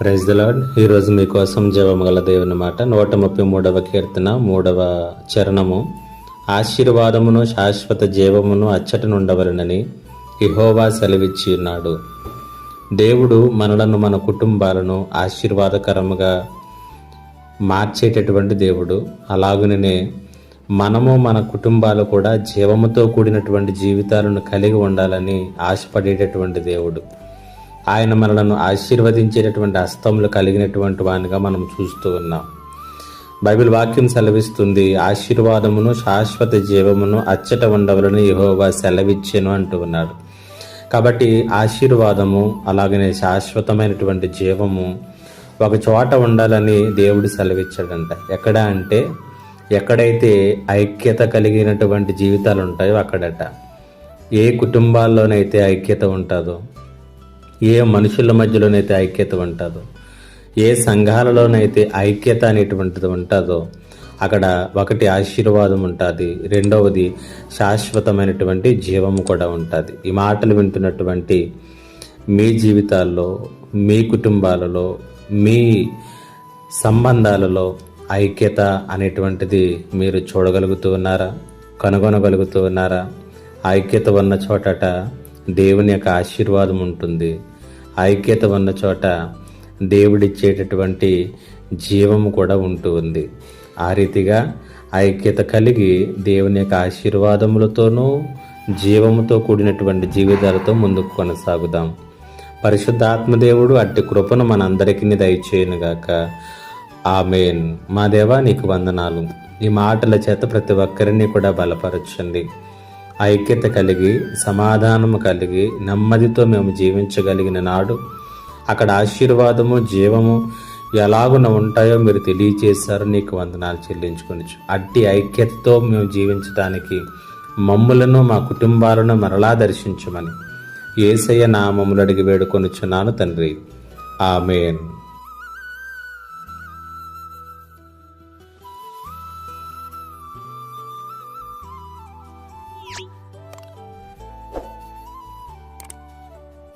Praise the lord ఈరోజు మీకోసం జీవమగల దేవుని మాట. నూట ముప్పై మూడవ కీర్తన మూడవ చరణము. ఆశీర్వాదమును శాశ్వత జీవమును అచ్చటనుండవలనని ఇహోవా సెలవిచ్చి ఉన్నాడు. దేవుడు మనలను మన కుటుంబాలను ఆశీర్వాదకరముగా మార్చేటటువంటి దేవుడు. అలాగుననే మనము మన కుటుంబాలు కూడా జీవముతో కూడినటువంటి జీవితాలను కలిగి ఉండాలని ఆశపడేటటువంటి దేవుడు. ఆయన మనలను ఆశీర్వదించేటటువంటి హస్తములు కలిగినటువంటి వానిగా మనం చూస్తూ ఉన్నాం. బైబిల్ వాక్యం సెలవిస్తుంది ఆశీర్వాదమును శాశ్వత జీవమును అచ్చట ఉండవలని యహోవా సెలవిచ్చెను అంటూ ఉన్నాడు. కాబట్టి ఆశీర్వాదము అలాగనే శాశ్వతమైనటువంటి జీవము ఒక చోట ఉండాలని దేవుడు సెలవిచ్చాడంట. ఎక్కడ అంటే ఎక్కడైతే ఐక్యత కలిగినటువంటి జీవితాలు ఉంటాయో అక్కడట. ఏ కుటుంబాల్లోనైతే ఐక్యత ఉంటుందో ఏ మనుషుల మధ్యలోనైతే ఐక్యత ఉంటుందో ఏ సంఘాలలోనైతే ఐక్యత అనేటువంటిది ఉంటుందో అక్కడ ఒకటి ఆశీర్వాదం ఉంటుంది రెండవది శాశ్వతమైనటువంటి జీవము కూడా ఉంటుంది. ఈ మాటలు వింటున్నటువంటి మీ జీవితాల్లో మీ కుటుంబాలలో మీ సంబంధాలలో ఐక్యత అనేటువంటిది మీరు చూడగలుగుతూ ఉన్నారా కనుగొనగలుగుతూ ఉన్నారా? ఐక్యత ఉన్న చోటట దేవుని యొక్క ఆశీర్వాదం ఉంటుంది. ఐక్యత ఉన్న చోట దేవుడిచ్చేటటువంటి జీవము కూడా ఉంటుంది. ఆ రీతిగా ఐక్యత కలిగి దేవుని యొక్క ఆశీర్వాదములతోనూ జీవముతో కూడినటువంటి జీవితాలతో ముందుకు కొనసాగుదాం. పరిశుద్ధ ఆత్మదేవుడు అట్టి కృపను మనందరికీ దయచేయనుగాక. ఆమెన్. మా దేవా నీకు వందనాలు. ఈ మాటల చేత ప్రతి ఒక్కరిని కూడా బలపరచండి. ఐక్యత కలిగి సమాధానము కలిగి నెమ్మదితో మేము జీవించగలిగిన నాడు అక్కడ ఆశీర్వాదము జీవము ఎలాగున ఉంటాయో మీరు తెలియచేశారు. నీకు వందనాలు చెల్లించుకొనచ్చు అట్టి ఐక్యతతో మేము జీవించడానికి మమ్ములను మా కుటుంబాలను మరలా దర్శించమని ఏసయ్య నామములు అడిగి వేడుకొనుచున్నాను తండ్రి. ఆమెన్.